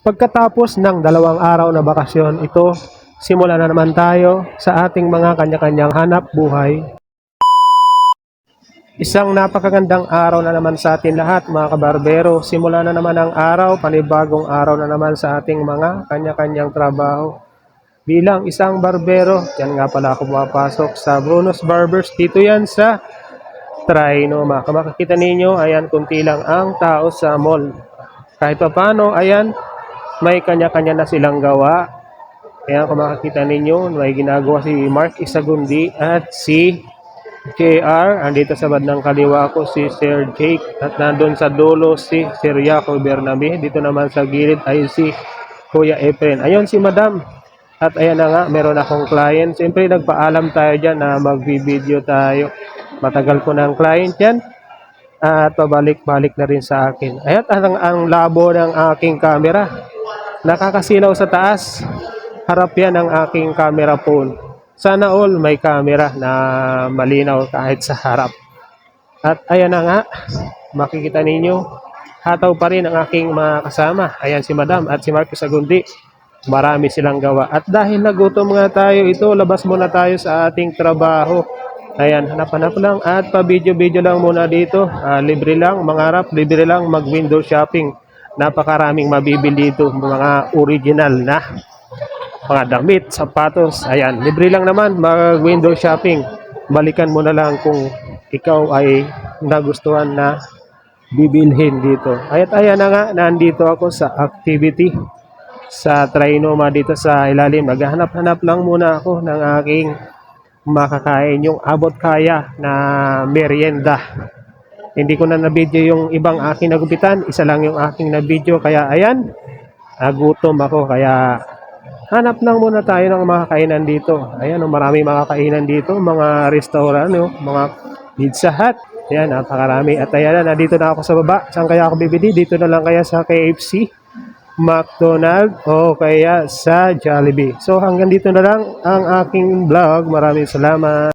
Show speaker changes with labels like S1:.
S1: Pagkatapos ng dalawang araw na bakasyon, ito, simula na naman tayo sa ating mga kanya-kanyang hanap buhay. Isang napakagandang araw na naman sa atin lahat mga kabarbero. Simula na naman ang araw, panibagong araw na naman sa ating mga kanya-kanyang trabaho. Bilang isang barbero, yan nga pala ako pumapasok sa Bruno's Barbers. Dito yan sa Trinoma. Kung makikita ninyo, ayan, kunti lang ang tao sa mall. Kahit pa paano, ayan, may kanya-kanya na silang gawa. Ayan, kung makikita ninyo, may ginagawa si Mark Isagundi at si JR. Andito sa bandang kaliwa ko si Sir Jake. At nandun sa dulo si Sir Jaco Bernabe. Dito naman sa gilid ay si Kuya Efren. Ayun si Madam. At ayan na nga, meron akong client. Siyempre, nagpaalam tayo dyan na magbibideo tayo. Matagal ko ng client yan. At pabalik-balik na rin sa akin. Ayan, ang, ang labo ng aking camera. Nakakasilaw sa taas. Harap yan ng aking camera phone. Sana all may camera na malinaw kahit sa harap. At ayan na nga, makikita ninyo, hataw pa rin ang aking mga kasama. Ayan si Madam at si Marcos Agundi. Marami silang gawa. At dahil nagutom nga tayo, ito, labas muna tayo sa ating trabaho. Ayan, hanap-hanap lang at pa-video-video lang muna dito. Ah, libre lang, mangarap, libre lang mag-window shopping. Napakaraming mabibili dito, mga original na mga damit, sapatos. Ayan, libre lang naman mag-window shopping. Balikan mo na lang kung ikaw ay nagustuhan na bibilhin dito. Ayat ayan na nga, nandito ako sa activity sa Trinoma dito sa ilalim. Naghahanap-hanap lang muna ako ng aking makakain yung abot kaya na merienda. Hindi ko na na-video yung ibang aking nagupitan. Isa lang yung aking na-video. Kaya ayan, nagutom ako. Kaya hanap lang muna tayo ng mga kainan dito. Ayan, oh, marami mga kainan dito. Mga restaurant, oh, mga pizza hut. Ayan, napakarami. At ayan na, nandito na ako sa baba. Saan kaya ako bibili? Dito na lang kaya sa KFC, McDonald, o kaya sa Jollibee. So hanggang dito na lang ang aking vlog. Maraming salamat.